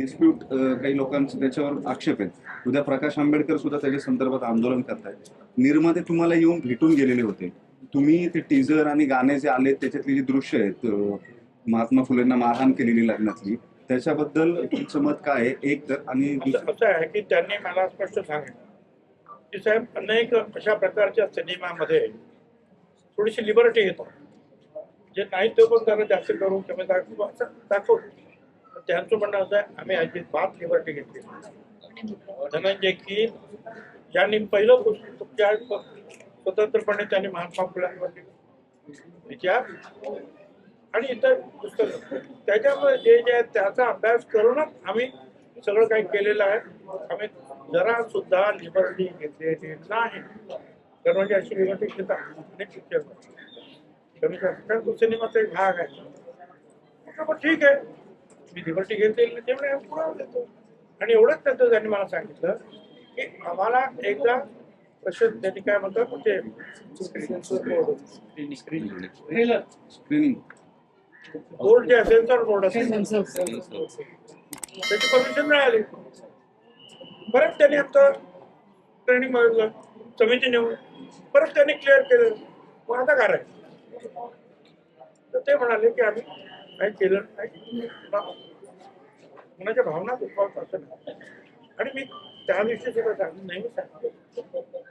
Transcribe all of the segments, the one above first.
Dispute काही लोकांचे त्याच्यावर आक्षेप आहेत. उद्या प्रकाश आंबेडकर सुद्धा त्याच्या संदर्भात आंदोलन करतायत. निर्माते तुम्हाला येऊन भेटून गेलेले होते. तुम्ही ते टीजर आणि गाणे जे आले त्याच्यातली जी दृश्य आहेत महात्मा फुलेंना मारहाण केलेली लग्नातली त्याच्याबद्दल तुमचं मत काय आहे? एक तर आणि असं आहे की त्यांनी मला स्पष्ट सांगितलं. की साहेब अनेक अशा प्रकारच्या सिनेमामध्ये थोडीशी लिबर्टी घेतो जे नाही ते पण जरा जास्त करून कमी दाखवू असं दाखवतो. त्यांचं म्हणणं असं आहे आम्ही अजिबात लिबर्टी घेतली. धनंजय की यांनी पहिलं पुस्तक तुमच्या स्वतंत्रपणे त्यांनी महात्मा फुलांवरती विचार आणि इतर पुस्तक. त्याच्यामुळे जे जे आहे त्याचा अभ्यास करूनच आम्ही सगळं काही केलेलं आहे. आम्ही जरा सुद्धा लिबर्टी घेतलेली नाही. तर म्हणजे अशी लिबर्टी घेतात अनेक शिक्षक कमी सिनेमाचा एक भाग आहे. ठीक आहे. मी लिबर्टी त्यामुळे आम्ही पुरावा देतो आणि एवढंच त्यांचं त्यांनी मला सांगितलं की आम्हाला एकदा प्रश्न त्यांनी काय म्हणतात ते स्क्रीनिंग बोर्ड जे असेल तर बोर्ड असेल. त्याची परमिशन मिळाली. परत त्यांनी आमचं ट्रेनिंग मागितलं. समिती नेऊन. परत त्यांनी क्लिअर केलं. मग आता करायचं तर ते म्हणाले की आम्ही काही केलं नाही. मनाच्या भावना दुखावत असं आणि मी त्या दिवशी सुद्धा सांगितलं नेहमी सांगतो.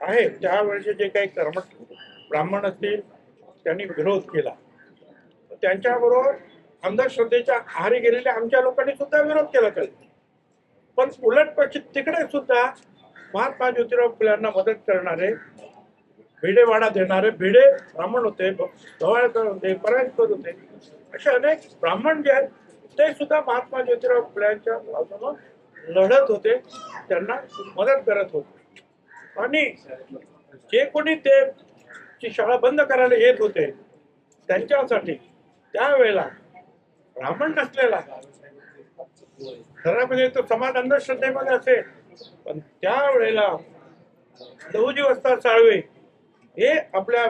आहे त्यावेळेचे जे काही कर्मठ ब्राह्मण असतील त्यांनी विरोध केला. त्यांच्याबरोबर अंधश्रद्धेच्या आहारी गेलेल्या आमच्या लोकांनी सुद्धा विरोध केला त्याला पण उलट तिकडे सुद्धा महात्मा ज्योतिराव फुल्यांना मदत करणारे भिडेवाडा देणारे भिडे ब्राह्मण होते ढवाळकर होते परायकर होते. असे अनेक ब्राह्मण जे आहेत ते सुद्धा महात्मा ज्योतिराव फुल्यांच्या बाजूनं लढत होते. त्यांना मदत करत होते. आणि जे कोणी ते ची शाळा बंद करायला येत होते त्यांच्यासाठी त्यावेळेला ब्राह्मण नसलेला घरामध्ये म्हणजे तो समाज अंधश्रद्धेमध्ये असेल पण त्यावेळेला लहुजी वस्ताद चाळवे हे आपल्या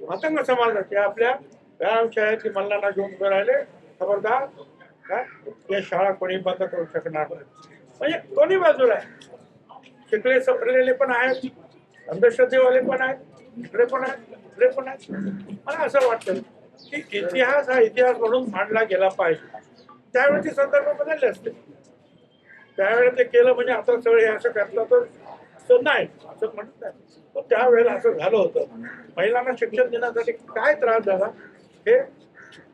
मातंग समाजाचे आपल्या व्यायामशाळेची मल्लांना घेऊन उभे राहिले खबरदार. काय या शाळा कोणी बंद करू शकणार म्हणजे दोन्ही बाजूला आहे. शिकले सपरलेले पण आहेत अंधश्रद्धेवाले पण आहेत इकडे पण आहेत इकडे पण आहेत. मला असं वाटतं की इतिहास हा इतिहास म्हणून मांडला गेला पाहिजे. त्यावेळेचे संदर्भ बदलले असते. त्यावेळेला ते केलं म्हणजे आता सगळे हे असं घातलं तर तो नाही असं म्हणत नाही त्यावेळेला असं झालं होतं. महिलांना शिक्षण देण्यासाठी काय त्रास झाला? हे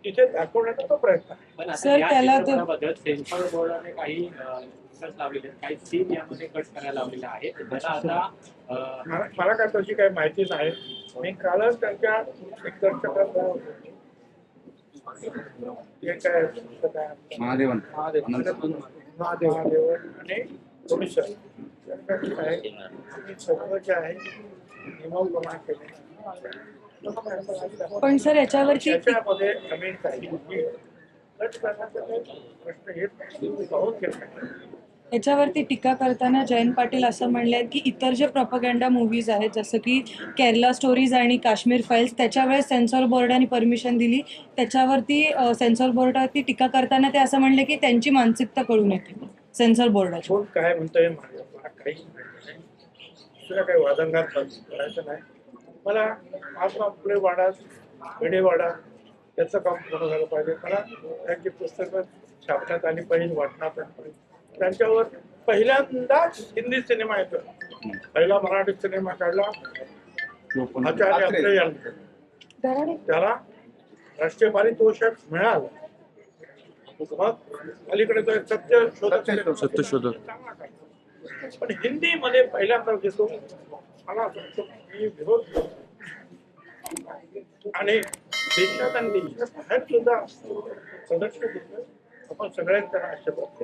तिथे दाखवण्याचा तो प्रयत्न आहे. पण आता सर, या त्याला ते- चित्रपटाबद्दल सेन्सॉर बोर्डाने काही निकष लावलेले आहेत. काही सीन यामध्ये कट करायला लावलेले आहेत. त्याला आता अ, मला मला काय तशी काही माहिती नाही मी कालच त्यांच्या जे काय महादेवन. महादेव महादेव आणि आहे? मी सगळं जे आहे नियमाप्रमाणे केले पण सर घेतला याच्यावरती टीका करताना जयंत पाटील असं म्हणले की इतर जे प्रॉपगँडा मूवीज आहेत जसं की केरला स्टोरीज आणि काश्मीर फाईल्स त्याच्या वेळेस सेन्सॉर बोर्डाने परमिशन दिली. त्याच्यावरती सेन्सॉर बोर्डावरती टीका करताना ते असं म्हणले की त्यांची मानसिकता कळून येते सेन्सॉर बोर्डाची काय म्हणतोय काही वादंगात करायचं नाही. मला महात्मा फुले वाडा भिडे वाडा याचं काम पूर्ण झालं पाहिजे. मला त्यांची पुस्तकं छापण्यात आली पाहिजे वाटण्यात आली पाहिजे. त्यांच्यावर पहिल्यांदाच हिंदी सिनेमा येतो पहिला मराठी सिनेमा काढला. आचार्य यांनी. दराडे त्याला राष्ट्रीय पारितोषिक मिळालं. मग अलीकडे तो सत्य शोधक सत्य शोधक. पण हिंदी मध्ये पहिल्यांदा घेतो मला असं वाटतं की मी विरोध आणि देशात आणि देशात बाहेर सुद्धा सदस्य आपण सगळ्यांचा आशीर्वाद